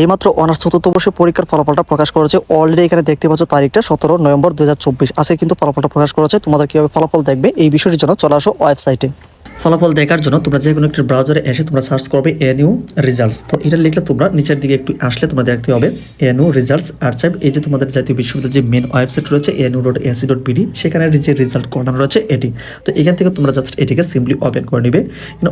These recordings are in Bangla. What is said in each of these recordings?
এইমাত্র অনার্স চতুর্থ বর্ষের পরীক্ষার ফলাফলটা প্রকাশ করেছে। অলরেডি এখানে দেখতে পাচ্ছ তারিখটা, সতেরো নভেম্বর দু হাজার চব্বিশ। আজকে কিন্তু ফলাফলটা প্রকাশ করেছে। তোমাদের কীভাবে ফলাফল দেখবে এই বিষয়টির জন্য চলে আসো ওয়েবসাইটে। ফলাফল দেখার জন্য তোমরা যে কোনো একটি ব্রাউজারে এসে তোমরা সার্চ করবে এনইউ রিজাল্টস তো এটা লিখলে তোমরা নিচের দিকে একটু আসলে তোমরা দেখতে হবে এনইউ রিজাল্টস আর্চাইভ এই যে তোমাদের জাতীয় বিশ্ববিদ্যালয়ের যে মেন ওয়েবসাইট রয়েছে NU dot AC dot BD সেখানে যে রেজাল্ট করানো রয়েছে, এটি। তো এখান থেকে তোমরা জাস্ট এটিকে সিম্পলি ওপেন করে নিবে।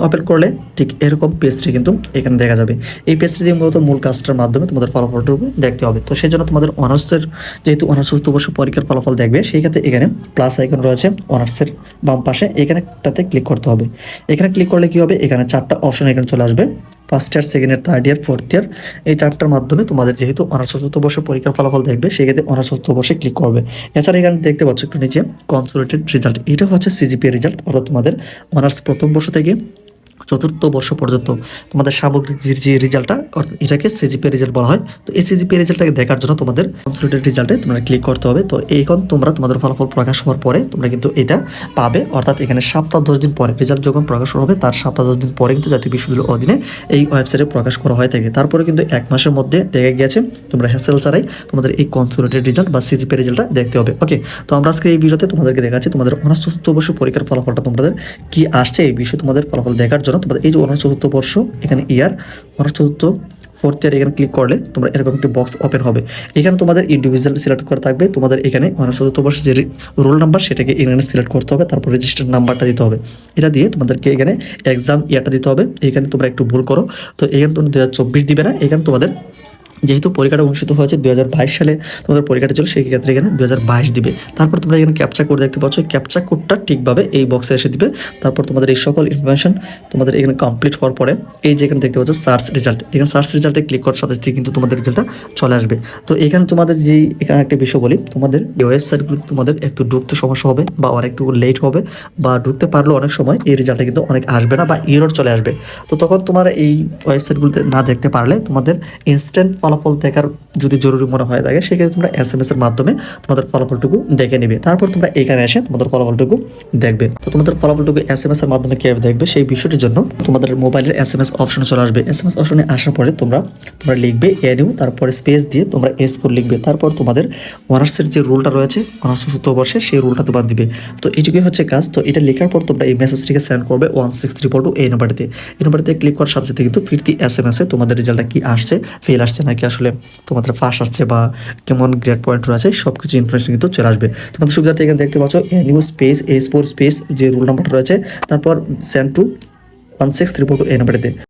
ওপেন করলে ঠিক এরকম পেজটি কিন্তু এখানে দেখা যাবে। এই পেজটি দিয়ে মূলত মূল কাজটার মাধ্যমে তোমাদের ফলাফলটুকু দেখতে হবে। তো সেই জন্য তোমাদের অনার্সের যেহেতু অনার্স চতুর্থ বর্ষ পরীক্ষার ফলাফল দেখবে, সেই ক্ষেত্রে এখানে প্লাস আইকন রয়েছে অনার্সের বাম পাশে। এখানে এখানেটাতে ক্লিক করতে হবে। এখানে ক্লিক করলে কি হবে? এখানে চারটা অপশন এখানে চলে আসবে। First year second year third year fourth year এই চারটার মাধ্যমে তোমাদের যেহেতু অনার্স চতুর্থ বর্ষের পরীক্ষার ফলাফল দেখবে, সেক্ষেত্রে অনার্স চতুর্থ বর্ষে ক্লিক করবে। এছাড়া এখানে দেখতে পাচ্ছ একটু নিচে কনসোলেটেড রেজাল্ট এটা হচ্ছে সিজিপিএ রেজাল্ট অর্থাৎ তোমাদের অনার্স প্রথম বর্ষ থেকে চতুর্থ বর্ষ পর্যন্ত তোমাদের সামগ্রিক যে রেজাল্টটা এটাকে সিজিপি রেজাল্ট বলা হয়। তো এই সিজিপি রেজাল্টটাকে দেখার জন্য তোমাদের কনসোলিডেড রেজাল্টে তোমরা ক্লিক করতে হবে। তো এখন তোমরা তোমাদের ফলাফল প্রকাশ হওয়ার পরে তোমরা কিন্তু এটা পাবে। অর্থাৎ এখানে সপ্তাহ দশ দিন পরে রেজাল্ট যখন প্রকাশ হবে, তার সপ্তাহ দশ দিন পরে কিন্তু জাতীয় বিশ্ববিদ্যালয়ের অধীনে এই ওয়েবসাইটে প্রকাশ করা হয়ে থাকে। তারপরে কিন্তু এক মাসের মধ্যে দেখে গেছে তোমরা হ্যাসেল ছাড়াই তোমাদের এই কনসোলিডেড রেজাল্ট বা সিজিপি রেজাল্টটা দেখতে হবে। ওকে তো আমরা আজকে এই ভিডিওতে তোমাদেরকে দেখাচ্ছি তোমাদের অনার্স চতুর্থ বর্ষ পরীক্ষার ফলাফলটা তোমাদের কি আসছে, এই বিষয়ে তোমাদের ফলাফল দেখার জন্য। তোমাদের এই যে অনার্স চতুর্থ বর্ষ, এখানে ইয়ার অনার্স চতুর্থ ফোর্থ ইয়ার এখানে ক্লিক করলে তোমরা এরকম একটি বক্স ওপেন হবে। এখানে তোমাদের ইন্ডিভিজুয়াল সিলেক্ট করা থাকবে, তোমাদের এখানে অনার্স চতুর্থ বর্ষের যে রোল নাম্বার সেটাকে এখানে সিলেক্ট করতে হবে, তারপর রেজিস্টার নাম্বারটা দিতে হবে। এটা দিয়ে তোমাদেরকে এখানে এক্সাম ইয়ারটা দিতে হবে। এখানে তোমরা একটু ভুল করো। তো এখানে তোমরা দু হাজার চব্বিশ দিবে না, এখানে তোমাদের যেহেতু পরীক্ষাটা অনুষ্ঠিত হয়েছে দু হাজার বাইশ সালে, তোমাদের পরীক্ষাটা ছিল সেই ক্ষেত্রে এখানে দু হাজার বাইশ দিবে। তারপর তোমরা এখানে ক্যাপচা কোড দেখতে পাচ্ছ ক্যাপচা কোডটা ঠিকভাবে এই বক্সে এসে দিবে। তারপর তোমাদের এই সকল ইনফরমেশন তোমাদের এখানে কমপ্লিট হওয়ার পরে, এই যে এখানে দেখতে পাচ্ছ সার্চ রেজাল্ট এখানে সার্চ রেজাল্টে ক্লিক করার সাথে সাথে কিন্তু তোমাদের রেজাল্টটা চলে আসবে। তো এখানে তোমাদের যে এখানে একটা বিষয় বলি, তোমাদের এই ওয়েবসাইটগুলোতে তোমাদের একটু ঢুকতে সমস্যা হবে বা অনেকটু লেট হবে বা ঢুকতে পারলেও অনেক সময় এই রেজাল্টটা কিন্তু অনেক আসবে না বা ইরোড চলে আসবে। তো তখন তোমার এই ওয়েবসাইটগুলোতে না দেখতে পারলে তোমাদের ইনস্ট্যান্ট ফলাফল দেখার যদি জরুরি মনে হয় থাকে সেক্ষেত্রে তোমরা এস এম এস এর মাধ্যমে তোমাদের ফলাফলটুকু দেখে নেবে। তারপর তোমরা এখানে এসে তোমাদের ফলাফলটুকু দেখবে। তো তোমাদের ফলাফলটুকু এস এম এস এর মাধ্যমে কেউ দেখবে সেই বিষয়টির জন্য তোমাদের মোবাইলের এস এম এস অপশনে চলে আসবে। এস এম এস অপশনে আসার পরে তোমরা তোমরা লিখবে এনইউ তারপরে স্পেস দিয়ে তোমরা এস ফোর লিখবে। তারপর তোমাদের অনার্সের যে রুলটা রয়েছে অনার্স বর্ষে সেই রুলটা তোমার দিবে। তো এইটুকুই হচ্ছে কাজ। তো এটা লেখার পর তোমরা এই মেসেজটিকে সেন্ড করবে ওয়ান সিক্স ট্রিপল টু এই নাম্বারটিতে এই নাম্বারটিতে ক্লিক করার সাথে সাথে কিন্তু ফিরতি এস এম এসে তোমাদের রেজাল্টটা কি আসছে ফেল আসছে, নাকি আসলে তোমাদের ফার্স্ট আসছে বা কেমন গ্রেড পয়েন্ট রয়েছে সব কিছু ইনফরমেশন কিন্তু চলে আসবে। তোমাদের সুবিধার্থে এখানে দেখতে পাচ্ছ NU space S four space যে রুল নাম্বারটা রয়েছে, তারপর send to one six triple two এই নাম্বারটিতে